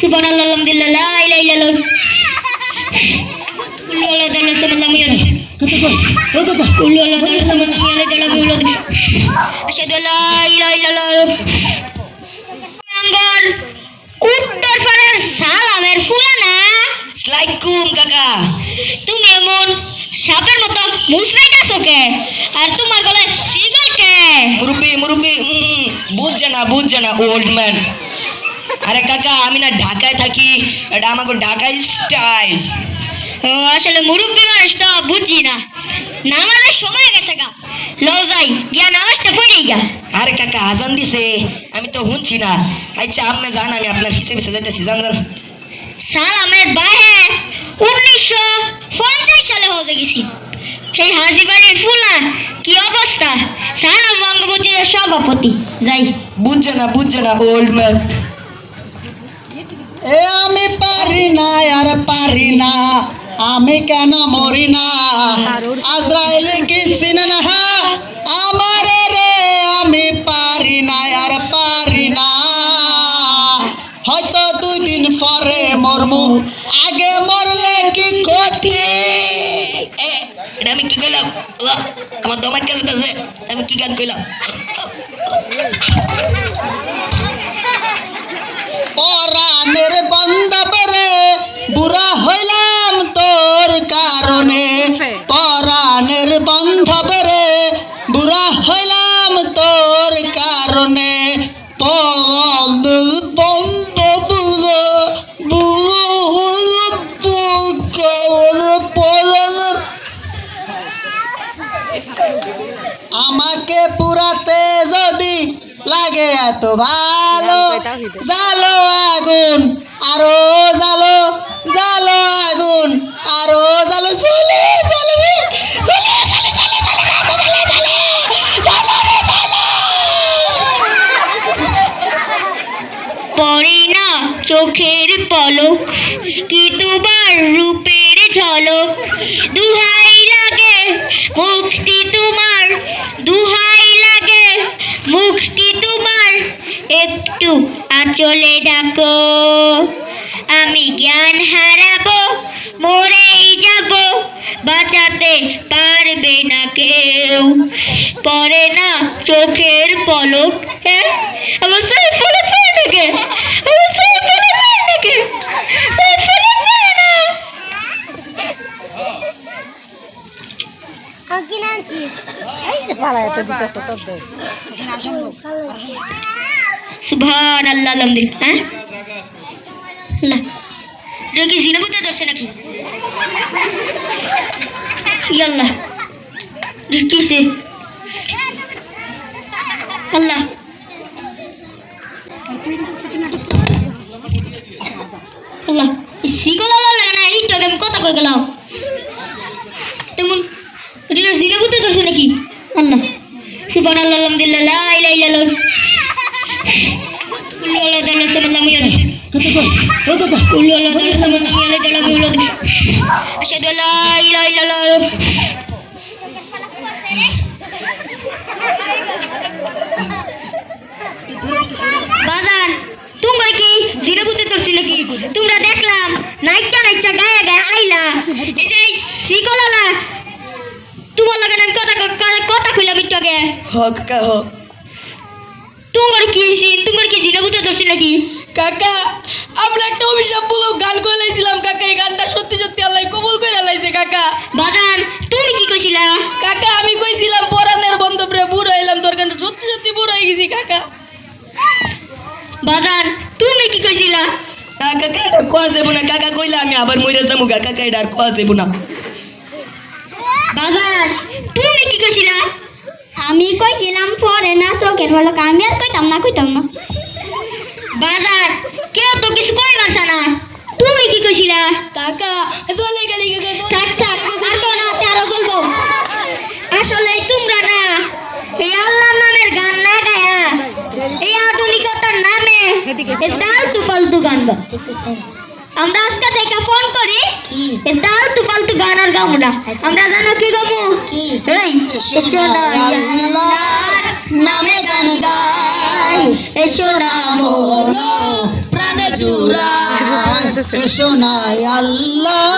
সুবহানাল্লাহ আলহামদুলিল্লাহ লা ইলাহা ইল্লাল্লাহ। কুল্লু আল্লাহু তাআলা সাল্লাল্লাহু আলাইহি কুল্লু আল্লাহু তাআলা সাল্লাল্লাহু আলাইহি আশহাদু আল্লা ইলাহা ইল্লাল্লাহ। আঙ্গন উত্তর পাড়ার সালামের ফুলানা। সালাইকুম কাকা। তুমি এমন সাপের মতো মুসরাইটাছো কে? আর তোমার গলায় সিগল কে? মুরব্বি মুরব্বি উম, বুঝছে না বুঝছে না ওল্ড ম্যান আরে কাকা আমি না ঢাকায় থাকি এটা আমাকে ঢাকায় স্টাইল। ও, আসলে মুরব্বী মানুষ তো বুঝি না। নামাজের সময় গেছে গা। লও যাই গিয়া নামাজটা পড়ে গা। আরে কাকা আজান দিছে। আমি তো শুনছি না। আচ্ছা আপনি যান আমি আপনার পিছে পিছে যাইতেছি যান যান। সালামের বাহে উনিশশো পঞ্চাশ সালে হজে গেছি। সেই হাজিবাড়ির ফুলা কি অবস্থা? সালাম বঙ্গবতীর সভাপতি। যাই। বুঝছে না বুঝছে না ওল্ড ম্যান এ আমি পারি না আর পারি না। আমি কেন মরি না? আজরাইল কি চিনে না আমার রে আমি পারি না আর পারি না। হয়তো দুই দিন পরে মরমু। আগে মরলে কি ক্ষতি? এ, এটা আমি কি কইলাম? আমার দমার কাছে আমি কি গান কইলাম? আমাকে পুরাতে যদি লাগে এত ভালো জালো আগুন আরও জালো জালো আগুন আরও জালো চলে চলে রে চলে চলে চলে চলে চলে চলে চলে রে চলে পড়ে না চোখের পলক কি তোমার রূপের ঝলক? দুহাই লাগে মুক্তি তোমার দুহাই লাগে মুক্তি তোমার একটু আঁচলে ডাকো আমি জ্ঞান হারাবো মরেই যাব। বাঁচাতে পারবে না কেউ। পরে না চোখের পলক হ্যাঁ? আমার সেই ফলে আমার সেই ফলে সেই না সুবহান আল্লাহ আলহামদুলিল্লাহ হ্যাঁ? আল্লাহ। এটা কি জিনাবুতে ধরছে নাকি? ইয়াল্লাহ। কিসে আল্লাহ। আল্লাহ। সিগল আল্লাহ না এই তো আমি কথা কই গেলাম। তেমন, এটা জিনাবুতে ধরছে নাকি? আল্লাহ। সুবহান আল্লাহ আলহামদুলিল্লাহ, লা ইলাহা ইল্লাল্লাহ কুল্লু আল্লাহ তাআলা সাল্লাল্লাহু আলাইহি কুল্লু আল্লাহ তাআলা সাল্লাল্লাহু আলাইহি ওয়া সাল্লাম আশহাদু আল্লা ইলাহা ইল্লাল্লাহ বাজান তোমরা কি জিরাবুতে ধরছি নাকি? তোমরা দেখলাম নাইচা নাইচা গায়ে গায়ে আইলা। এই যে শিকলালা তোমার লাগে আমি কথা ক- কথা কইলাম একটু আগে। হ কাকা হ তোমার কি? তোমার কাকা। বাজান তুমি কি কইছিলা? কাকা এটা কোয়া যাব না? কাকা কইলা আমি আবার মরে যাব কাকা এটা আর কোয়া যাব না? বাজান তুমি কি কইছিলা? আমি কইছিলাম পরে না চোখের বলো আমি আর কইতাম না কইতাম না। বাজার কেউ তো কিছু কই না। তুমি কি কইছিলা? কাকা দলে গেলি কাকা থাক থাক আর তো না তেরো চলবো আসলে তোমরা না এই আল্লাহর নামের গান না গায়া এই আধুনিকতার এই ফালতু গান আমরা আজকে থেকে ফোন করি। দালতু ফালতু গান আর গাবো না। আমরা জানো কি গাবো? কি? না নামে গান গাই। এসো নাম প্রাণ প্রাণে জুড়া এসো নাই আল্লাহ